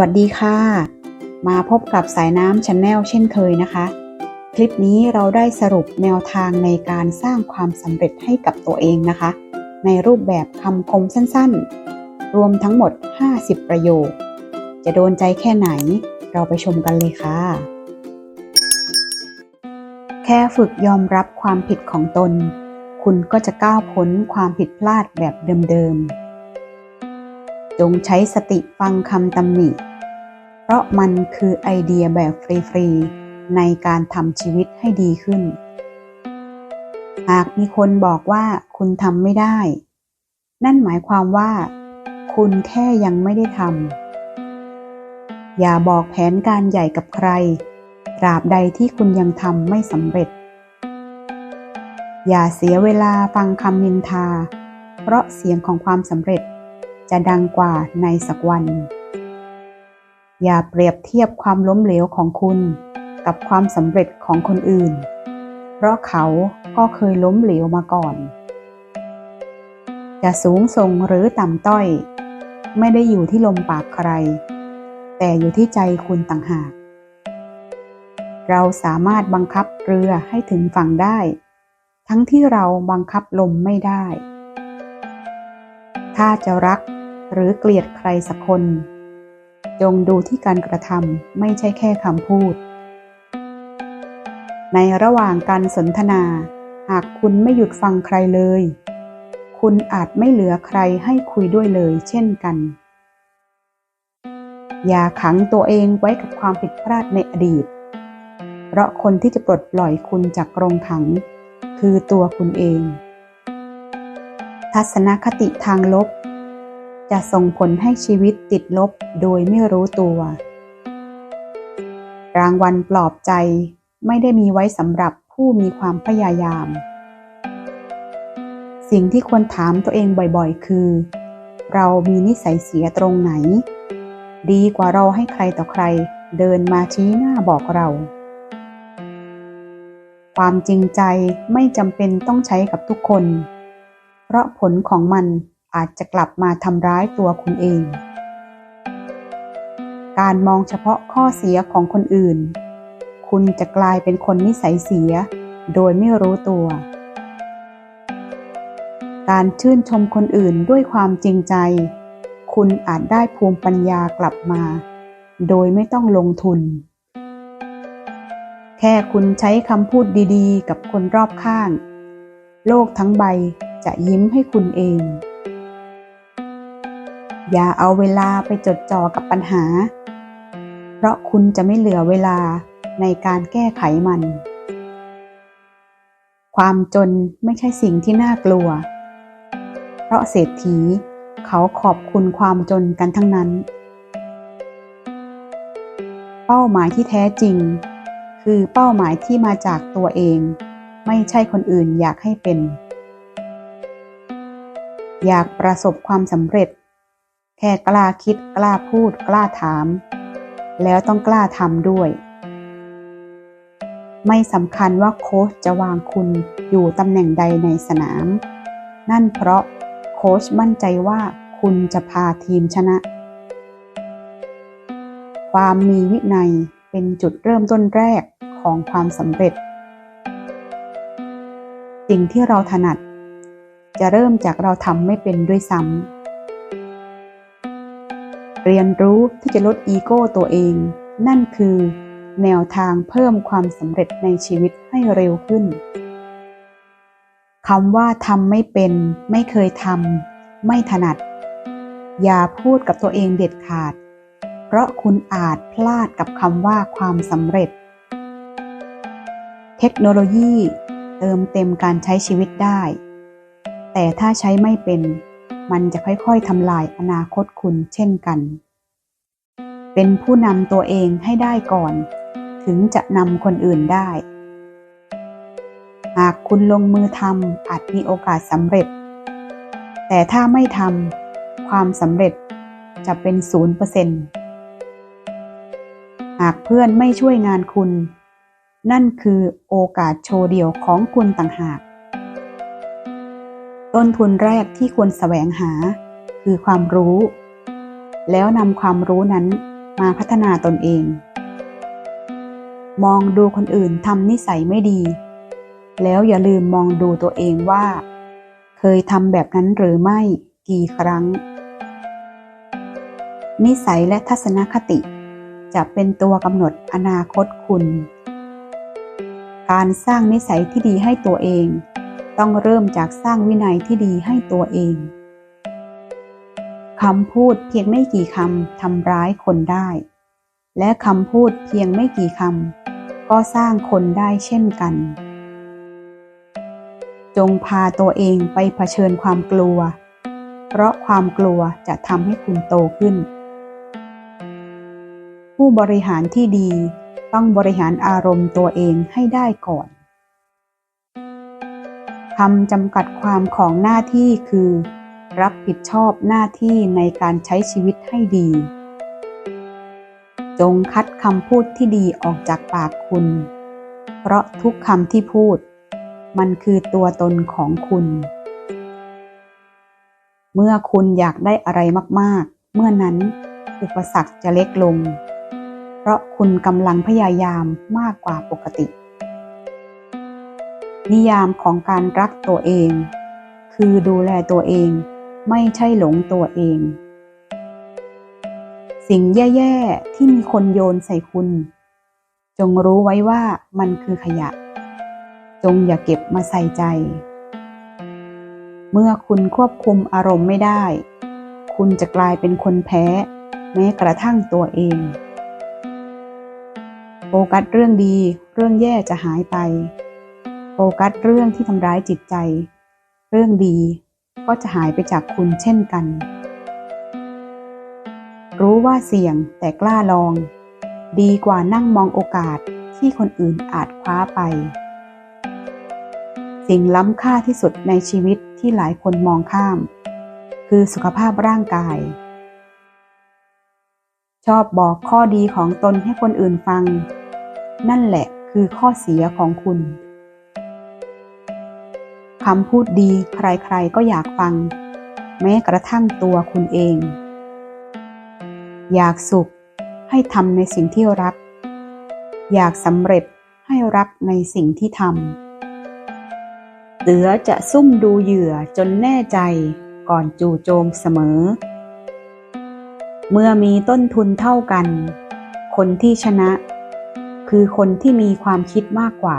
วัสดีค่ะ มาพบกับสายน้ำช n แนลเช่นเคยนะคะ คลิปนี้เราได้สรุปแนวทางในการสร้างความสำเร็จให้กับตัวเองนะคะ ในรูปแบบคำคมสั้นๆ รวมทั้งหมด 50 ประโยค จะโดนใจแค่ไหน เราไปชมกันเลยค่ะ แค่ฝึกยอมรับความผิดของตน คุณก็จะก้าวพ้นความผิดพลาดแบบเดิมๆจงใช้สติฟังคำตำหนิ เพราะมันคือไอเดียแบบฟรีๆในการทำชีวิตให้ดีขึ้น หากมีคนบอกว่าคุณทำไม่ได้ นั่นหมายความว่า คุณแค่ยังไม่ได้ทำอย่าบอกแผนการใหญ่กับใคร ตราบใดที่คุณยังทำไม่สำเร็จ อย่าเสียเวลาฟังคำนินทา เพราะเสียงของความสำเร็จจะดังกว่าในสักวัน อย่าเปรียบเทียบความล้มเหลวของคุณกับความสำเร็จของคนอื่น เพราะเขาก็เคยล้มเหลวมาก่อน จะสูงส่งหรือต่ำต้อย ไม่ได้อยู่ที่ลมปากใคร แต่อยู่ที่ใจคุณต่างหาก เราสามารถบังคับเรือให้ถึงฝั่งได้ ทั้งที่เราบังคับลมไม่ได้ ถ้าจะรักหรือเกลียดใครสักคน จงดูที่การกระทำไม่ใช่แค่คำพูด ในระหว่างการสนทนา หากคุณไม่หยุดฟังใครเลย คุณอาจไม่เหลือใครให้คุยด้วยเลยเช่นกัน อย่าขังตัวเองไว้กับความผิดพลาดในอดีต เพราะคนที่จะปลดปล่อยคุณจากกรงขัง คือตัวคุณเอง ทัศนคติทางลบ จะส่งผลให้ชีวิตติดลบโดยไม่รู้ตัว รางวัลปลอบใจไม่ได้มีไว้สำหรับผู้มีความพยายาม สิ่งที่ควรถามตัวเองบ่อยๆ คือ เรามีนิสัยเสียตรงไหน ดีกว่าเราให้ใครต่อใครเดินมาชี้หน้าบอกเรา ความจริงใจไม่จำเป็นต้องใช้กับทุกคน เพราะผลของมัน อาจจะกลับมาทำร้ายตัวคุณเอง การมองเฉพาะข้อเสียของคนอื่น คุณจะกลายเป็นคนนิสัยเสีย โดยไม่รู้ตัว การชื่นชมคนอื่นด้วยความจริงใจ คุณอาจได้ภูมิปัญญากลับมา โดยไม่ต้องลงทุน แค่คุณใช้คำพูดดีๆ กับคนรอบข้าง โลกทั้งใบจะยิ้มให้คุณเอง อย่าเอาเวลาไปจดจ่อกับปัญหา เพราะคุณจะไม่เหลือเวลาในการแก้ไขมัน ความจนไม่ใช่สิ่งที่น่ากลัว เพราะเศรษฐีเขาขอบคุณความจนกันทั้งนั้น เป้าหมายที่แท้จริง คือเป้าหมายที่มาจากตัวเอง ไม่ใช่คนอื่นอยากให้เป็น อยากประสบความสำเร็จ แค่กล้าคิดกล้าพูดกล้าถาม แล้วต้องกล้าทำด้วย ไม่สำคัญว่าโค้ชจะวางคุณอยู่ตำแหน่งใดในสนาม นั่นเพราะโค้ชมั่นใจว่าคุณจะพาทีมชนะ ความมีวินัยเป็นจุดเริ่มต้นแรกของความสำเร็จ สิ่งที่เราถนัด จะเริ่มจากเราทำไม่เป็นด้วยซ้ำ เรียนรู้ที่จะลดอีโก้ตัวเอง นั่นคือ แนวทางเพิ่มความสำเร็จในชีวิตให้เร็วขึ้นคำว่าทำไม่เป็น ไม่เคยทำไม่ถนัด อย่าพูดกับตัวเองเด็ดขาด เพราะคุณอาจพลาดกับคำว่าความสำเร็จ เทคโนโลยีเติมเต็มการใช้ชีวิตได้ แต่ถ้าใช้ไม่เป็น มันจะค่อยๆทำลายอนาคตคุณเช่นกัน เป็นผู้นำตัวเองให้ได้ก่อน ถึงจะนำคนอื่นได้ หากคุณลงมือทำอาจมีโอกาสสำเร็จ แต่ถ้าไม่ทำความสำเร็จจะเป็นศูนย์เปอร์เซ็นต์หากเพื่อนไม่ช่วยงานคุณ นั่นคือโอกาสโชว์เดี่ยวของคุณต่างหาก ต้นทุนแรกที่ควรแสวงหา คือความรู้ แล้วนำความรู้นั้นมาพัฒนาตนเอง มองดูคนอื่นทำนิสัยไม่ดี แล้วอย่าลืมมองดูตัวเองว่า เคยทำแบบนั้นหรือไม่กี่ครั้ง นิสัยและทัศนคติจะเป็นตัวกำหนดอนาคตคุณ การสร้างนิสัยที่ดีให้ตัวเอง ต้องเริ่มจากสร้างวินัยที่ดีให้ตัวเองคำพูดเพียงไม่กี่คำทำร้ายคนได้ และคำพูดเพียงไม่กี่คำก็สร้างคนได้เช่นกัน จงพาตัวเองไปเผชิญความกลัว เพราะความกลัวจะทำให้คุณโตขึ้น ผู้บริหารที่ดีต้องบริหารอารมณ์ตัวเองให้ได้ก่อน คำจำกัดความของหน้าที่คือ รับผิดชอบหน้าที่ในการใช้ชีวิตให้ดี จงคัดคำพูดที่ดีออกจากปากคุณ เพราะทุกคำที่พูด มันคือตัวตนของคุณ เมื่อคุณอยากได้อะไรมากๆ เมื่อนั้นอุปสรรคจะเล็กลง เพราะคุณกำลังพยายามมากกว่าปกติ นิยามของการรักตัวเอง คือดูแลตัวเองไม่ใช่หลงตัวเอง สิ่งแย่ๆ ที่มีคนโยนใส่คุณ จงรู้ไว้ว่ามันคือขยะ จงอย่าเก็บมาใส่ใจ เมื่อคุณควบคุมอารมณ์ไม่ได้ คุณจะกลายเป็นคนแพ้ แม้กระทั่งตัวเองโฟกัสเรื่องดีเรื่องแย่จะหายไป โฟกัสเรื่องที่ทำร้ายจิตใจ เรื่องดีก็จะหายไปจากคุณเช่นกัน รู้ว่าเสี่ยงแต่กล้าลอง ดีกว่านั่งมองโอกาสที่คนอื่นอาจคว้าไป สิ่งล้ำค่าที่สุดในชีวิตที่หลายคนมองข้าม คือสุขภาพร่างกาย ชอบบอกข้อดีของตนให้คนอื่นฟัง นั่นแหละคือข้อเสียของคุณ คำพูดดีใครๆก็อยากฟัง แม้กระทั่งตัวคุณเอง อยากสุขให้ทำในสิ่งที่รัก อยากสำเร็จให้รักในสิ่งที่ทำ เสือจะซุ่มดูเหยื่อจนแน่ใจก่อนจู่โจมเสมอ เมื่อมีต้นทุนเท่ากัน คนที่ชนะ คือคนที่มีความคิดมากกว่า